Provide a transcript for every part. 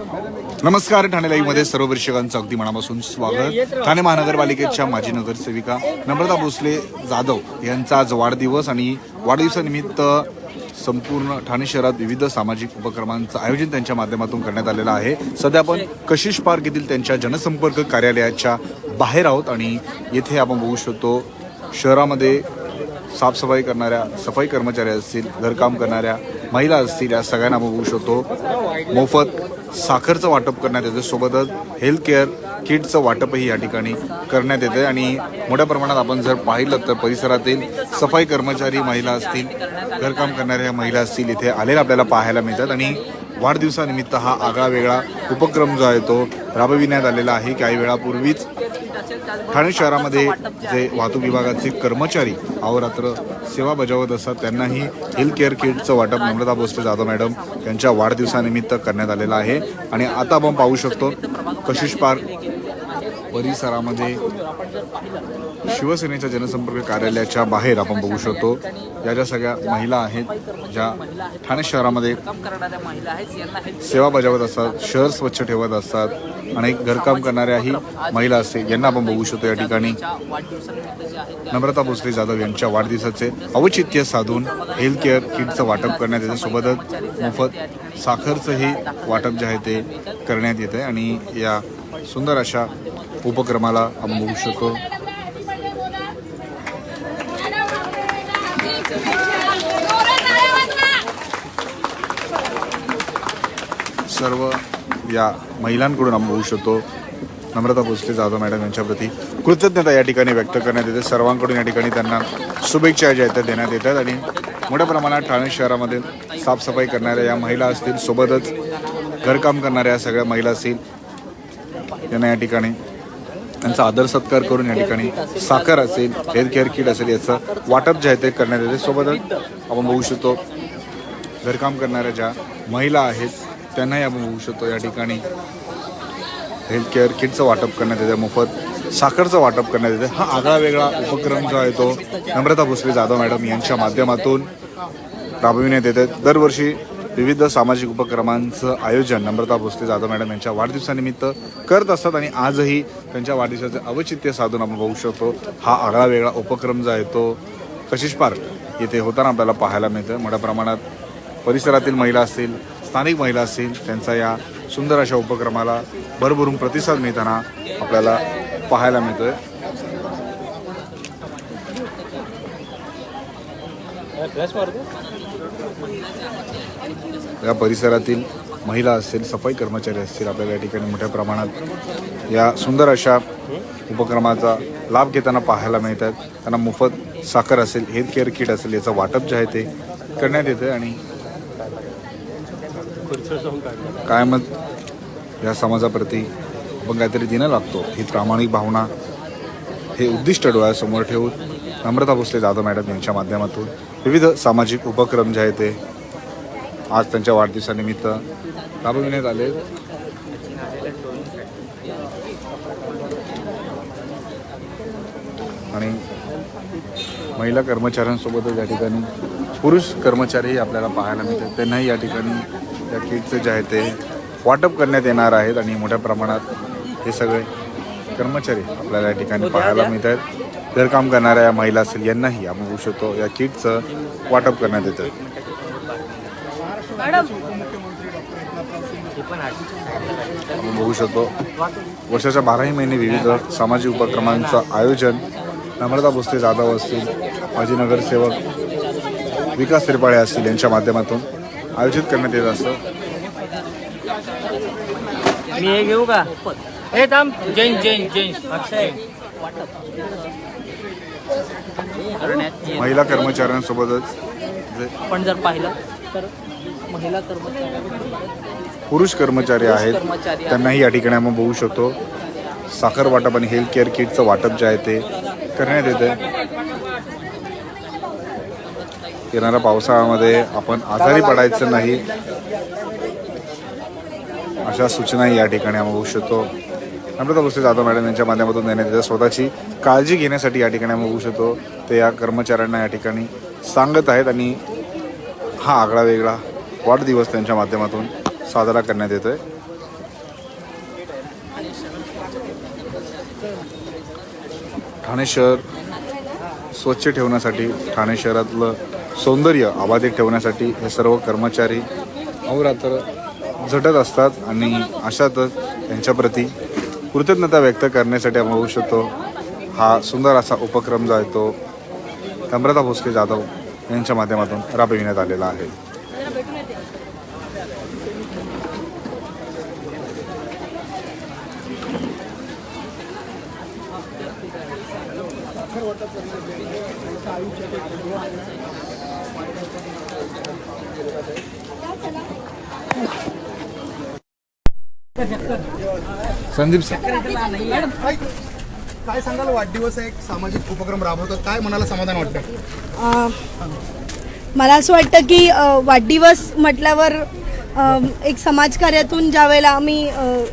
नमस्कार ठाणे लाईव्हमध्ये सर्व प्रेक्षकांचं अगदी मनापासून स्वागत. ठाणे महानगरपालिकेच्या माजी नगरसेविका नम्रता भोसले जाधव यांचा आज वाढदिवस आणि वाढदिवसानिमित्त संपूर्ण ठाणे शहरात विविध सामाजिक उपक्रमांचं आयोजन त्यांच्या माध्यमातून करण्यात आलेलं आहे. सध्या आपण कशिश पार्क येथील त्यांच्या जनसंपर्क कार्यालयाच्या बाहेर आहोत आणि येथे आपण बघू शकतो शहरामध्ये साफसफाई करणाऱ्या सफाई कर्मचारी असतील घरकाम करणाऱ्या महिला असतील या सगळ्यांना आपण बघू शकतो. मोफत साखरचं वाटप करण्यात येतं सोबतच हेल्थ केअर किटचं वाटपही या ठिकाणी करण्यात येते आणि मोठ्या प्रमाणात आपण जर पाहिलं तर परिसरातील सफाई कर्मचारी महिला असतील घरकाम करणाऱ्या महिला असतील इथे आलेल्या आपल्याला पाहायला मिळतात. आणि वाढदिवसानिमित्त हा आगळा वेगळा उपक्रम जो आहे तो राबविण्यात आलेला आहे. काही वेळापूर्वीच ठाणे शहरामध्ये जे वाहतूक विभागाचे कर्मचारी अहोरात्र सेवा बजावत असतात त्यांनाही हेल्थ केअर किटचं वाटप नम्रता भोसले जाधव मॅडम यांच्या वाढदिवसानिमित्त करण्यात आलेलं आहे. आणि आता आपण पाहू शकतो कशिश पार्क परिसरामध्ये शिवसेनेच्या जनसंपर्क कार्यालयाच्या बाहेर आपण बघू शकतो. या ज्या सगळ्या महिला आहेत ज्या ठाणे शहरामध्ये सेवा बजावत असतात शहर स्वच्छ ठेवत असतात आणि घरकाम करणाऱ्याही महिला असते यांना आपण बघू शकतो या ठिकाणी. नम्रता भोसले जाधव यांच्या वाढदिवसाचे औचित्य साधून हेल्थ केअर किटचं वाटप करण्यात येते. सोबतच मोफत साखरचंही वाटप जे आहे ते करण्यात येतं आणि या सुंदर अशा उपक्रमाला आपण बघू शकतो. सर्व या महिलांकडून आपण बघू शकतो. नम्रता भोसले जाधव मॅडम यांच्याप्रती कृतज्ञता या ठिकाणी व्यक्त करण्यात येते. सर्वांकडून या ठिकाणी त्यांना शुभेच्छा ज्या आहेत देण्यात येतात आणि मोठ्या प्रमाणात ठाणे शहरामध्ये साफसफाई करणाऱ्या या महिला असतील सोबतच घरकाम करणाऱ्या सगळ्या महिला असतील यांना या ठिकाणी त्यांचा आदर सत्कार करून या ठिकाणी साखर असेल हेल्थ केअर किट असेल याचं वाटप जे आहे ते करण्यात येते. सोबतच आपण बघू शकतो घरकाम करणाऱ्या ज्या महिला आहेत त्यांनाही आपण बघू शकतो या ठिकाणी हेल्थ केअर किटचं वाटप करण्यात येते मोफत साखरचं वाटप करण्यात येते. हा आगळा वेगळा उपक्रम जो आहे तो नम्रता भोसले जाधव मॅडम यांच्या माध्यमातून राबविण्यात येते. दरवर्षी विविध सामाजिक उपक्रमांचं आयोजन नम्रता भोसले जाधव मॅडम यांच्या वाढदिवसानिमित्त करत असतात आणि आजही त्यांच्या वाढदिवसाचं अवचित्य साधून आपण बघू शकतो. हा आगळा वेगळा उपक्रम जो आहे तो कशिश पार्क येथे होताना आपल्याला पाहायला मिळतं मोठ्या प्रमाणात परिसरातील महिला असतील स्थानिक महिला असतील त्यांचा या सुंदर अशा उपक्रमाला भरभरून प्रतिसाद मिळताना आपल्याला पाहायला मिळतोय. या परिसरातील महिला असतील सफाई कर्मचारी असतील आपल्याला या ठिकाणी मोठ्या प्रमाणात या सुंदर अशा उपक्रमाचा लाभ घेताना पाहायला मिळतात. त्यांना मोफत साखर असेल हेल्थ केअर किट असेल याचं वाटप जे आहे ते करण्यात येतं आणि कायमच या समाजाप्रती आपण काहीतरी देणं लागतो. ही प्रामाणिक भावना हे उद्दिष्ट डोळ्यासमोर ठेवून नम्रता भोसले जाधव मॅडम यांच्या माध्यमातून विविध सामाजिक उपक्रम जे आहे ते आज त्यांच्या वाढदिवसानिमित्त राबविण्यात आले. आणि महिला कर्मचाऱ्यांसोबतच या ठिकाणी पुरुष कर्मचारीही आपल्याला पाहायला मिळतात. त्यांनाही या ठिकाणी या किटचं जे आहे ते वाटप करण्यात येणार आहेत आणि मोठ्या प्रमाणात हे सगळे कर्मचारी आपल्याला या ठिकाणी पाहायला मिळत आहेत. घरकाम करणाऱ्या या महिला असतील यांनाही आपण बघू शकतो या किटचं वाटप करण्यात येतं. आपण बघू शकतो. वर्षाच्या बाराही महिने विविध सामाजिक उपक्रमांचं आयोजन नम्रता भोसले जाधव असतील माजी नगरसेवक विकास त्रिपाळे असतील यांच्या माध्यमातून आयोजित करण्यात येत असतं. मी हे घेऊ का? हे थांब. अक्षय करण्यात येत. महिला कर्मचाऱ्यांसोबतच जे आपण जर पाहिलं तर? महिला कर्मचारी पुरुष कर्मचारी आहेत. कर्मचारी त्यांनाही या ठिकाणी आपण बघू शकतो. साखर वाटप आणि हेल्थ केअर किटचं वाटप जे आहे ते करण्यात येते येणाऱ्या पावसाळ्यामध्ये आपण आजारी पडायचं नाही. अशा सूचनाही या ठिकाणी आपण बघू शकतो. नम्रता भोसले जाधव मॅडम यांच्या माध्यमातून देण्यात येते स्वतःची काळजी घेण्यासाठी या ठिकाणी आपण बघू शकतो. ते या कर्मचाऱ्यांना या ठिकाणी सांगत आहेत आणि हा आगळा वेगळा वाढदिवस त्यांच्या माध्यमातून साजरा करण्यात येतो आहे ठाणे शहर स्वच्छ ठेवण्यासाठी ठाणे शहरातलं सौंदर्य अबाधित ठेवण्यासाठी हे सर्व कर्मचारी अहोरात्र झटत असतात आणि अशातच त्यांच्याप्रती कृतज्ञता व्यक्त करण्यासाठी आपण होऊ शकतो हा सुंदर असा उपक्रम जो आहे तो तम्रता भोसले जाधव यांच्या माध्यमातून राबविण्यात आलेला आहे. संदीप सर काय सांगाल? वाढदिवस आहे एक सामाजिक उपक्रम राबवतात. काय मनाला समाधान वाटतं? अ, मला असं वाटतं की वाढदिवस म्हटल्यावर एक समाजकार्यातून ज्या वेळेला आम्ही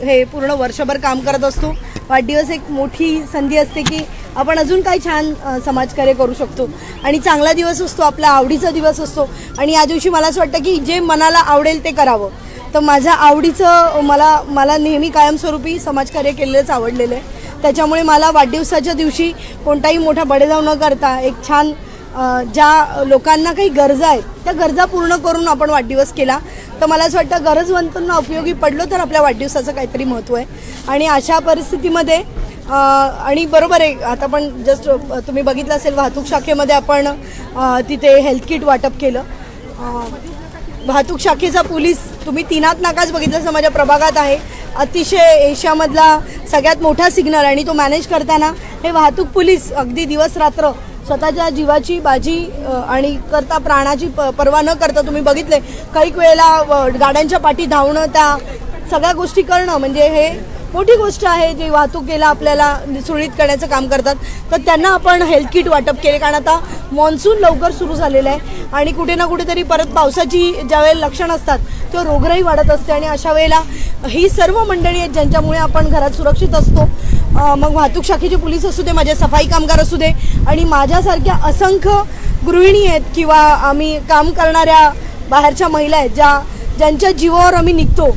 हे पूर्ण वर्षभर काम करत असतो वाढदिवस एक मोठी संधी असते की आपण अजून काय छान समाजकार्य करू शकतो. आणि चांगला दिवस असतो आपला आवडीचा दिवस असतो. आणि या दिवशी मला असं वाटतं की जे मनाला आवडेल ते करावं. तर माझ्या आवडीचं मला मला नेहमी कायमस्वरूपी समाजकार्य केलेलंच आवडलेलं आहे. त्याच्यामुळे मला वाढदिवसाच्या दिवशी कोणताही मोठा बडेजाव न करता एक छान ज्या लोकांना काही गरजा आहेत त्या गरजा पूर्ण करून आपण वाढदिवस केला. तर मला असं वाटतं गरजवंतांना उपयोगी पडलो तर आपल्या वाढदिवसाचं काहीतरी महत्त्व आहे. आणि अशा परिस्थितीमध्ये आणि बरोबर आहे आता पण जस्ट तुम्ही बघितलं असेल वाहतूक शाखेमध्ये आपण तिथे हेल्थ किट वाटप केलं. वाहतूक शाखेचा पोलीस तुम्ही तिनात नाकाच बघितलं असं माझ्या प्रभागात आहे. अतिशय एशियामधला सगळ्यात मोठा सिग्नल आणि तो मॅनेज करताना हे वाहतूक पोलीस अगदी दिवस रात्र स्वतःच्या जीवाची बाजी आणि करता प्राणाची प पर्वा न करता तुम्ही बघितले काही वेळेला गाड्यांच्या पाठी धावणं त्या सगळ्या गोष्टी करणं म्हणजे हे मोठी गोष्ट आहे जी वाहतुकीला आपल्याला सुरळीत करण्याचं काम करतात. तर त्यांना आपण हेल्थ किट वाटप केले कारण आता मॉन्सून लवकर सुरू झालेलं आहे. आणि कुठे ना कुठेतरी परत पावसाची ज्यावेळेला लक्षण असतात तेव्हा रोगराई वाढत असते. आणि अशा वेळेला ही सर्व मंडळी आहेत ज्यांच्यामुळे आपण घरात सुरक्षित असतो. मग वाहतूक शाखेचे पोलीस असू दे माझे सफाई कामगार असू दे आणि माझ्यासारख्या असंख्य गृहिणी आहेत किंवा आम्ही काम करणाऱ्या बाहेरच्या महिला आहेत ज्या ज्यांच्या जीवावर आम्ही निघतो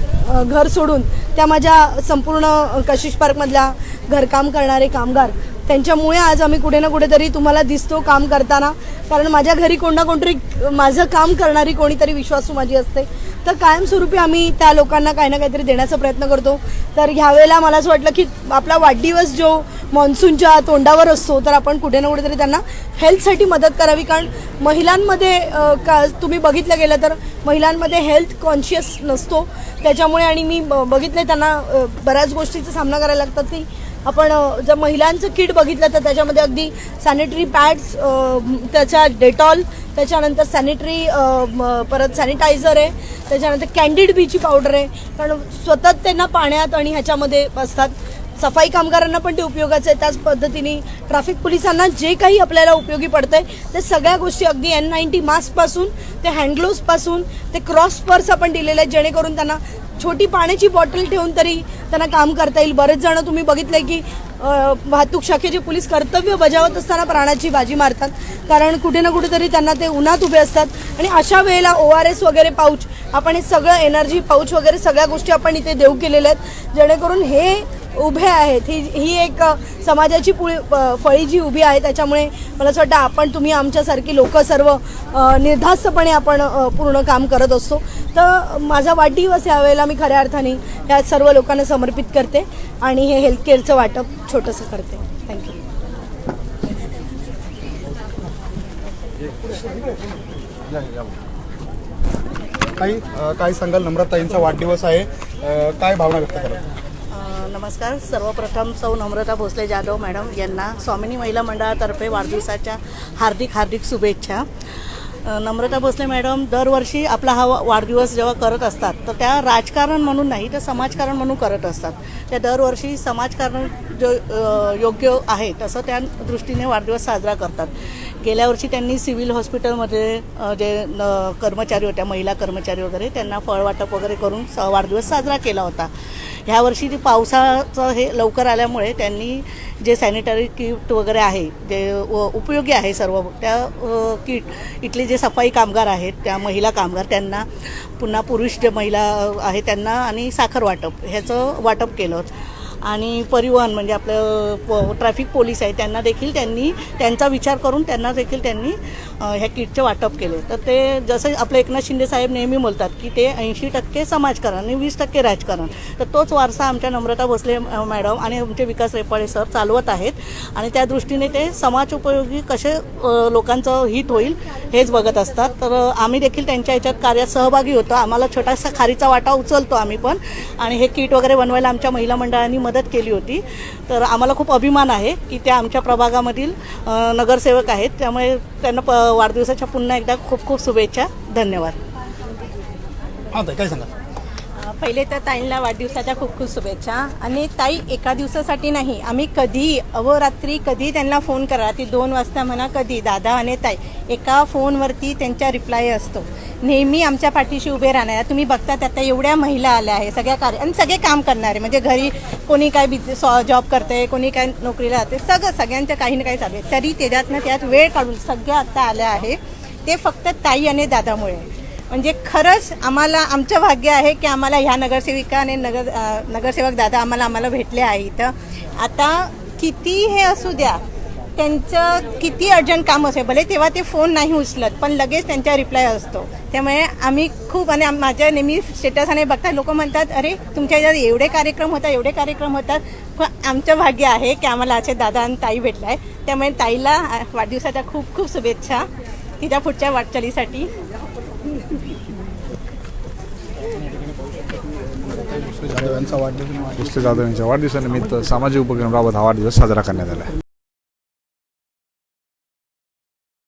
घर सोडून त्या माझ्या संपूर्ण कशिश पार्कमधल्या घरकाम करणारे कामगार त्यांच्यामुळे आज आम्ही कुठे ना कुठेतरी तुम्हाला दिसतो काम करताना. कारण माझ्या घरी कोण ना कोणतरी माझं काम करणारी कोणीतरी विश्वासू माझी असते. तर कायमस्वरूपी आम्ही त्या लोकांना काही ना काहीतरी देण्याचा प्रयत्न करतो. तर ह्यावेळेला मला असं वाटलं की आपला वाढदिवस जो मान्सूनच्या तोंडावर असतो तर आपण कुठे ना कुठेतरी त्यांना हेल्थसाठी मदत करावी. कारण महिलांमध्ये का तुम्ही बघितलं गेलं तर महिलांमध्ये हेल्थ कॉन्शियस नसतो. त्याच्यामुळे आणि मी ब- त्यांना बऱ्याच गोष्टीचा सामना करायला लागतात की आपण जर महिलांचं किट बघितलं तर त्याच्यामध्ये अगदी सॅनिटरी पॅड्स त्याच्या डेटॉल त्याच्यानंतर सॅनिटरी परत सॅनिटायझर आहे त्याच्यानंतर कॅन्डिड बीची पावडर आहे. कारण सतत त्यांना पाण्यात आणि ह्याच्यामध्ये असतात. सफाई कामगारांना पण ते उपयोगाचं आहे. त्याच पद्धतीने ट्रॅफिक पोलिसांना जे काही आपल्याला उपयोगी पडतं आहे ते सगळ्या गोष्टी अगदी एन नाईन्टी मास्कपासून ते हँडग्लोव्सपासून ते क्रॉस पर्स आपण दिलेले आहेत जेणेकरून त्यांना छोटी पाण्याची बॉटल ठेवून तरी त्यांना काम करता येईल. बरेच जण तुम्ही बघितलंय की वाहतूक शाखेचे पोलीस कर्तव्य बजावत असताना प्राणाची बाजी मारतात. कारण कुठे ना कुठेतरी त्यांना ते उन्हात उभे असतात. आणि अशा वेळेला ओ आर एस वगैरे पाऊच आपण हे सगळं एनर्जी पाऊच वगैरे सगळ्या गोष्टी आपण इथे देऊ केलेल्या आहेत. जेणेकरून हे उभे आहेत. ही ही एक समाजाची पुळी फळी जी उभी आहे त्याच्यामुळे मला असं वाटतं आपण तुम्ही आमच्यासारखी लोक सर्व निर्धास्तपणे आपण पूर्ण काम करत असतो. तर माझा वाढदिवस यावेळेला मी खऱ्या अर्थाने ह्या सर्व लोकांना समर्पित करते आणि हे हेल्थ केअरचं वाटप छोटंसं करते. थँक्यू काही काय सांगाल? नम्रताईंचा वाढदिवस आहे. काय भावना व्यक्त करा नमस्कार. सर्वप्रथम सौ नम्रता भोसले जाधव मॅडम यांना स्वामिनी महिला मंडळातर्फे वाढदिवसाच्या हार्दिक हार्दिक शुभेच्छा. नम्रता भोसले मॅडम दरवर्षी आपला हा वा- वाढदिवस जेव्हा करत असतात तर त्या राजकारण म्हणून नाही तर समाजकारण म्हणून करत असतात. त्या दरवर्षी समाजकारण जो योग्य आहे तसं त्या दृष्टीने वाढदिवस साजरा करतात. गेल्या वर्षी त्यांनी सिव्हिल हॉस्पिटलमध्ये जे न- कर्मचारी होत्या महिला कर्मचारी वगैरे त्यांना फळवाटप वगैरे करून स वाढदिवस साजरा केला होता. ह्या वर्षी ते पावसाचं हे लवकर आल्यामुळे त्यांनी जे सॅनिटरी किट वगैरे आहे जे व- उपयोगी आहे सर्व त्या किट इथले जे सफाई कामगार आहेत त्या महिला कामगार त्यांना पुन्हा पुरुष जे महिला आहे त्यांना आणि साखर वाटप ह्याचं वाटप केलं. आणि परिवहन म्हणजे आपलं प ट्रॅफिक पोलीस आहे त्यांना देखील त्यांनी त्यांचा विचार करून त्यांना देखील त्यांनी ह्या किटचे वाटप केले. तर ते जसं आपले एकनाथ शिंदे साहेब नेहमी बोलतात की ते ऐंशी टक्के समाजकारण आणि वीस टक्के राजकारण. तर तोच वारसा आमच्या नम्रता भोसले मॅडम आणि आमचे विकास रेपाळे सर चालवत आहेत. आणि त्या दृष्टीने ते समाज उपयोगी कसे लोकांचं हित होईल हेच बघत असतात. तर आम्ही देखील त्यांच्या याच्यात कार्यात सहभागी होतो. आम्हाला छोटासा खारीचा वाटा उचलतो आम्ही पण. आणि हे किट वगैरे बनवायला आमच्या महिला मंडळांनी मदत केली होती. तर आम्हाला खूप अभिमान आहे की त्या आमच्या प्रभागामधील नगरसेवक आहेत. त्यामुळे त्यांना प वाढदिवसाच्या पुन्हा एकदा खूप खूप शुभेच्छा. धन्यवाद. हां काय सांगा पहिले तर ताईंना वाढदिवसाच्या खूप खूप शुभेच्छा. आणि ताई एका दिवसासाठी नाही आम्ही कधी अवरात्री कधी त्यांना फोन करा. ती दोन वाजता म्हणा कधी दादा आणि ताई एका फोनवरती त्यांच्या रिप्लाय असतो. नेहमी आमच्या पाठीशी उभे राहणार. तुम्ही बघतात आता एवढ्या महिला आल्या आहे सगळ्या कार्य आणि सगळे काम करणारे. म्हणजे घरी कोणी काय बिझ जॉब करते कोणी काय नोकरीला जाते सगळं सगळ्यांचं काही ना काही चालू आहे. तरी त्याच्यातनं त्यात वेळ काढून सगळ्या आत्ता आल्या आहे. ते फक्त ताई आणि दादामुळे. आहे. म्हणजे खरंच आम्हाला आमचं भाग्य आहे की आम्हाला ह्या नगरसेविका आणि नगर नगरसेवक दादा आम्हाला आम्हाला भेटले आहे इथं. आता किती हे असू द्या त्यांचं किती अर्जंट काम असेल भले तेव्हा ते फोन नाही उचलत पण लगेच त्यांचा रिप्लाय असतो. त्यामुळे आम्ही खूप आणि माझ्या नेहमी स्टेटस आणि बघता लोक म्हणतात अरे तुमच्या याच्यात एवढे कार्यक्रम होतात एवढे कार्यक्रम होतात. पण आमचं भाग्य आहे की आम्हाला असे दादा आणि ताई भेटला आहे त्यामुळे ताईला वाढदिवसाच्या खूप खूप शुभेच्छा. तिच्या पुढच्या वाटचालीसाठी. जाधव यांचा वाढदिवस. जाधव यांच्या वाढदिवसानिमित्त सामाजिक उपक्रम राबत हा वाढदिवस साजरा करण्यात आला